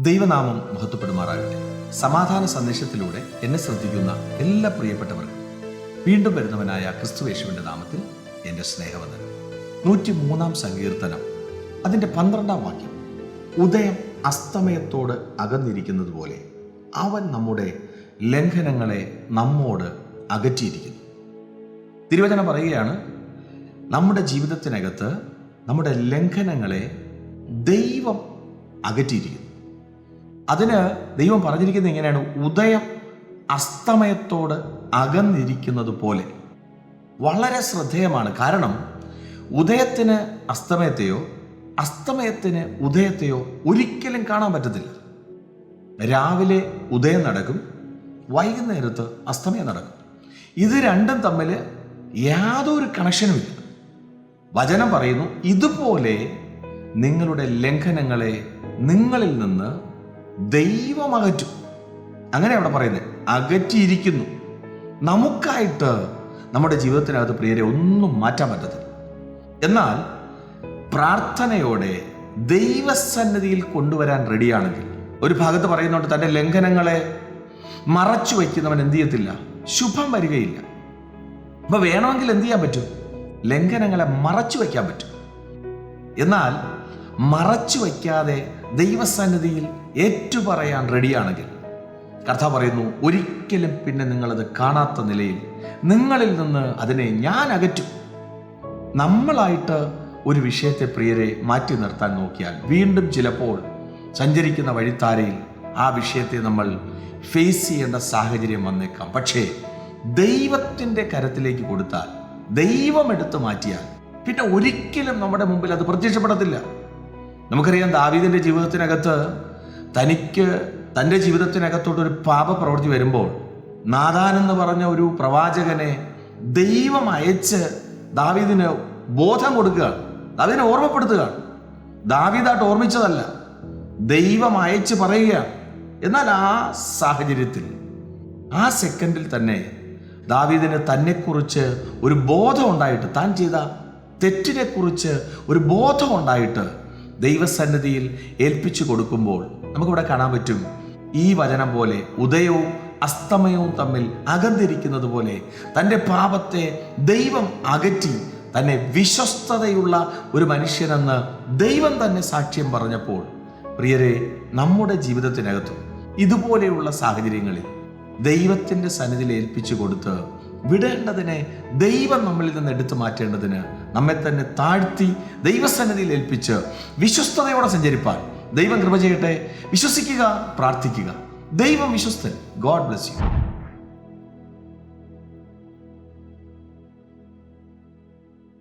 ദൈവനാമം മഹത്വപ്പെടുമാറാകട്ടെ. സമാധാന സന്ദേശത്തിലൂടെ എന്നെ ശ്രദ്ധിക്കുന്ന എല്ലാ പ്രിയപ്പെട്ടവർക്കും വീണ്ടും വരുന്നവനായ ക്രിസ്തുവേശുവിന്റെ നാമത്തിൽ എന്റെ സ്നേഹവന്ദനം. നൂറ്റി മൂന്നാം സങ്കീർത്തനം. അതിന്റെ പന്ത്രണ്ടാം വാക്യം. ഉദയം അസ്തമയത്തോട് അകന്നിരിക്കുന്നത് പോലെ അവൻ നമ്മുടെ ലംഘനങ്ങളെ നമ്മോട് അകറ്റിയിരിക്കുന്നു. തിരുവചനം പറയുകയാണ് നമ്മുടെ ജീവിതത്തിനകത്ത് നമ്മുടെ ലംഘനങ്ങളെ ദൈവം അകറ്റിയിരിക്കുന്നു. അതിന് ദൈവം പറഞ്ഞിരിക്കുന്നത് എങ്ങനെയാണ് ഉദയം അസ്തമയത്തോട് അകന്നിരിക്കുന്നത് പോലെ. വളരെ ശ്രദ്ധേയമാണ്. കാരണം ഉദയത്തിന് അസ്തമയത്തെയോ അസ്തമയത്തിന് ഉദയത്തെയോ ഒരിക്കലും കാണാൻ പറ്റത്തില്ല. രാവിലെ ഉദയം നടക്കും വൈകുന്നേരത്ത് അസ്തമയം നടക്കും. ഇത് രണ്ടും തമ്മിൽ യാതൊരു കണക്ഷനുമില്ല വചനം പറയുന്നു ഇതുപോലെ നിങ്ങളുടെ ലംഘനങ്ങളെ നിങ്ങളിൽ നിന്ന് ദൈവം അകറ്റും അങ്ങനെ അവിടെ പറയുന്നത്. അകറ്റിയിരിക്കുന്നു. നമുക്കായിട്ട് നമ്മുടെ ജീവിതത്തിനകത്ത് പ്രിയരെ ഒന്നും മാറ്റാൻ പറ്റത്തില്ല. എന്നാൽ പ്രാർത്ഥനയോടെ ദൈവസന്നിധിയിൽ കൊണ്ടുവരാൻ റെഡിയാണെങ്കിൽ ഒരു ഭാഗത്ത് പറയുന്നുണ്ട് തന്റെ ലംഘനങ്ങളെ മറച്ചു വയ്ക്കുന്നവൻ എന്ത് ചെയ്യത്തില്ല? ശുഭം വരികയില്ല. അപ്പൊ വേണമെങ്കിൽ എന്ത് ചെയ്യാൻ പറ്റും? ലംഘനങ്ങളെ മറച്ചു വയ്ക്കാൻ പറ്റും. എന്നാൽ മറച്ചു വയ്ക്കാതെ ദൈവസന്നിധിയിൽ ഏറ്റുപറയാൻ റെഡിയാണെങ്കിൽ. കർത്താവ് പറയുന്നു ഒരിക്കലും പിന്നെ നിങ്ങളത് കാണാത്ത നിലയിൽ നിങ്ങളിൽ നിന്ന് അതിനെ ഞാൻ അകറ്റും. നമ്മളായിട്ട് ഒരു വിഷയത്തെ പ്രിയരെ മാറ്റി നിർത്താൻ നോക്കിയാൽ വീണ്ടും ചിലപ്പോൾ സഞ്ചരിക്കുന്ന വഴിത്താരയിൽ ആ വിഷയത്തെ നമ്മൾ ഫേസ് ചെയ്യേണ്ട സാഹചര്യം വന്നേക്കാം. പക്ഷേ ദൈവത്തിന്റെ കരത്തിലേക്ക് കൊടുത്താൽ ദൈവം എടുത്തു മാറ്റിയാൽ പിന്നെ ഒരിക്കലും നമ്മുടെ മുമ്പിൽ അത് പ്രത്യക്ഷപ്പെടത്തില്ല. നമുക്കറിയാം ദാവീദിന്റെ ജീവിതത്തിനകത്ത് തനിക്ക് തന്റെ ജീവിതത്തിനകത്തോട്ട് ഒരു പാപ പ്രവൃത്തി വരുമ്പോൾ നാദാൻ എന്ന് പറഞ്ഞ ഒരു പ്രവാചകനെ ദൈവം അയച്ച് ദാവീദിന് ബോധം കൊടുക്കുകയാണ്. ദാവീദിനെ ഓർമ്മപ്പെടുത്തുകയാണ്. ദാവീദായിട്ട് ഓർമ്മിച്ചതല്ല. ദൈവം അയച്ച് പറയുകയാണ്. എന്നാൽ ആ സാഹചര്യത്തിൽ ആ സെക്കൻഡിൽ തന്നെ ദാവീദിന് തന്നെക്കുറിച്ച് ഒരു ബോധം ഉണ്ടായിട്ട് താൻ ചെയ്ത തെറ്റിനെക്കുറിച്ച് ഒരു ബോധം ഉണ്ടായിട്ട് ദൈവസന്നിധിയിൽ ഏൽപ്പിച്ചു കൊടുക്കുമ്പോൾ നമുക്കിവിടെ കാണാൻ പറ്റും. ഈ വചനം പോലെ ഉദയവും അസ്തമയവും തമ്മിൽ അകന്നിരിക്കുന്നത് പോലെ തന്റെ പാപത്തെ ദൈവം അകറ്റി തന്നെ വിശ്വസ്തതയുള്ള ഒരു മനുഷ്യനെന്ന് ദൈവം തന്നെ സാക്ഷ്യം പറഞ്ഞപ്പോൾ പ്രിയരെ നമ്മുടെ ജീവിതത്തിനകത്തും ഇതുപോലെയുള്ള സാഹചര്യങ്ങളിൽ ദൈവത്തിന്റെ സന്നിധിയിൽ ഏൽപ്പിച്ചു കൊടുത്ത് വിടേണ്ടതിനെ ദൈവം നമ്മളിൽ നിന്ന് എടുത്തു മാറ്റേണ്ടതിന് നമ്മെ തന്നെ താഴ്ത്തി ദൈവസന്നിധിയിൽ ഏൽപ്പിച്ച് വിശ്വസ്തതയോടെ സഞ്ചരിപ്പാൻ. ദൈവം കൃപ ചെയ്യട്ടെ. വിശ്വസിക്കുക പ്രാർത്ഥിക്കുക. ദൈവം വിശ്വസ്തൻ. God bless you